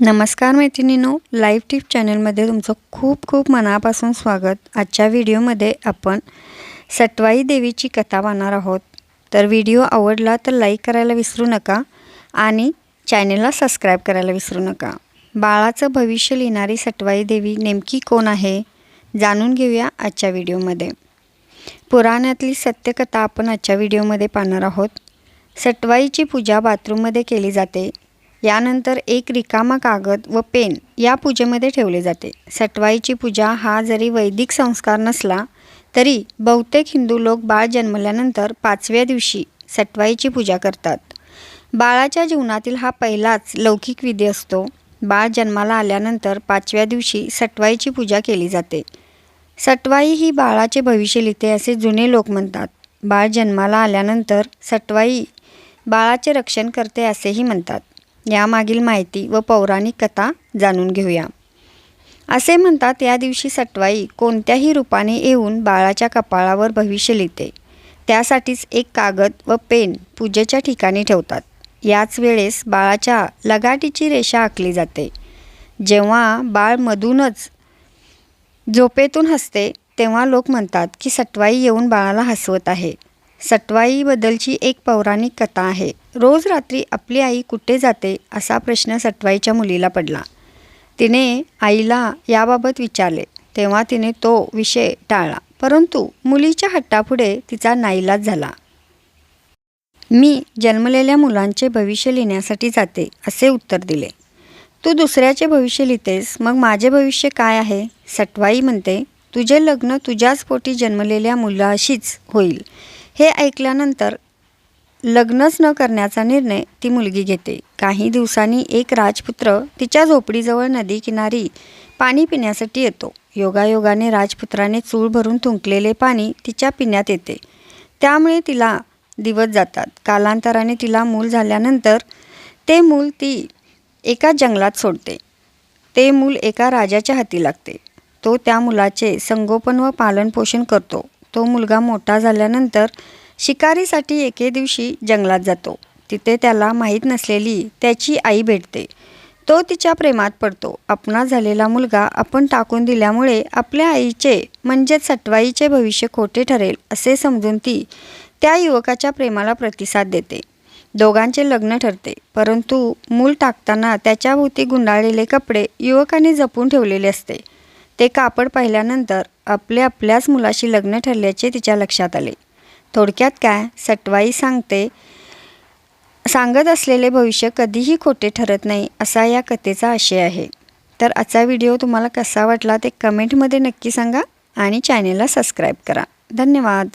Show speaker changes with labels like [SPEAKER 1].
[SPEAKER 1] नमस्कार मैत्रिणीनो live tip चॅनलमध्ये तुमचं खूप खूप मनापासून स्वागत. आजच्या व्हिडिओमध्ये आपण सटवाई देवीची कथा पाहणार आहोत. तर व्हिडिओ आवडला तर लाईक करायला विसरू नका आणि चॅनलला सबस्क्राईब करायला विसरू नका. बाळाचं भविष्य लिहिणारी सटवाई देवी नेमकी कोण आहे जाणून घेऊया आजच्या व्हिडिओमध्ये. पुराणातली सत्यकथा आपण आजच्या व्हिडिओमध्ये पाहणार आहोत. सटवाईची पूजा बाथरूममध्ये केली जाते. यानंतर एक रिकामा कागद व पेन या पूजेमध्ये ठेवले जाते. सटवाईची पूजा हा जरी वैदिक संस्कार नसला तरी बहुतेक हिंदू लोक बाळ जन्मल्यानंतर पाचव्या दिवशी सटवाईची पूजा करतात. बाळाच्या जीवनातील हा पहिलाच लौकिक विधी असतो. बाळ जन्माला आल्यानंतर पाचव्या दिवशी सटवाईची पूजा केली जाते. सटवाई ही बाळाचे भविष्य लिहिते असे जुने लोक म्हणतात. बाळ जन्माला आल्यानंतर सटवाई बाळाचे रक्षण करते असेही म्हणतात. यामागील माहिती व पौराणिक कथा जाणून घेऊया. असे म्हणतात या दिवशी सटवाई कोणत्याही रूपाने येऊन बाळाच्या कपाळावर भविष्य लिहिते. त्यासाठीच एक कागद व पेन पूजेच्या ठिकाणी ठेवतात. याच वेळेस बाळाच्या लगाटीची रेषा आखली जाते. जेव्हा बाळ मधूनच झोपेतून हसते तेव्हा लोक म्हणतात की सटवाई येऊन बाळाला हसवत आहे. सटवाईबद्दलची एक पौराणिक कथा आहे. रोज रात्री आपली आई कुठे जाते असा प्रश्न सटवाईच्या मुलीला पडला. तिने आईला याबाबत विचारले. तेव्हा तिने तो विषय टाळला. परंतु मुलीच्या हट्टापुढे तिचा नाईलाज झाला. मी जन्मलेल्या मुलांचे भविष्य लिहिण्यासाठी जाते असे उत्तर दिले. तू दुसऱ्याचे भविष्य लिहितेस मग माझे भविष्य काय आहे? सटवाई म्हणते. तुझे लग्न तुझ्याच पोटी जन्मलेल्या मुलाशीच होईल. हे ऐकल्यानंतर लग्नच न करण्याचा निर्णय ती मुलगी घेते. काही दिवसांनी एक राजपुत्र तिच्या झोपडीजवळ नदी किनारी पाणी पिण्यासाठी येतो. योगायोगाने राजपुत्राने चूळ भरून थुंकलेले पाणी तिच्या पिण्यात येते. त्यामुळे तिला दिवस जातात. कालांतराने तिला मूल झाल्यानंतर ते मूल ती एका जंगलात सोडते. ते मूल एका राजाच्या हाती लागते. तो त्या मुलाचे संगोपन व पालनपोषण करतो. तो मुलगा मोठा झाल्यानंतर शिकारीसाठी एके दिवशी जंगलात जातो. तिथे त्याला माहीत नसलेली त्याची आई भेटते. तो तिच्या प्रेमात पडतो. आपणा झालेला मुलगा आपण टाकून दिल्यामुळे आपल्या आईचे म्हणजेच सटवाईचे भविष्य खोटे ठरेल असे समजून ती त्या युवकाच्या प्रेमाला प्रतिसाद देते. दोघांचे लग्न ठरते. परंतु मूल टाकताना त्याच्याभोवती गुंडाळलेले कपडे युवकाने जपून ठेवलेले असते. ते कापड पाहिल्यानंतर आपले आपल्याच मुलाशी लग्न ठरल्याचे तिच्या लक्षात आले. थोडक्यात काय? सटवाई सांगते सांगत असलेले भविष्य कधीही खोटे ठरत नाही असा या कथेचा आशय आहे. तर आजचा व्हिडिओ तुम्हाला कसा वाटला ते कमेंटमध्ये नक्की सांगा आणि चॅनेलला सबस्क्राईब करा. धन्यवाद.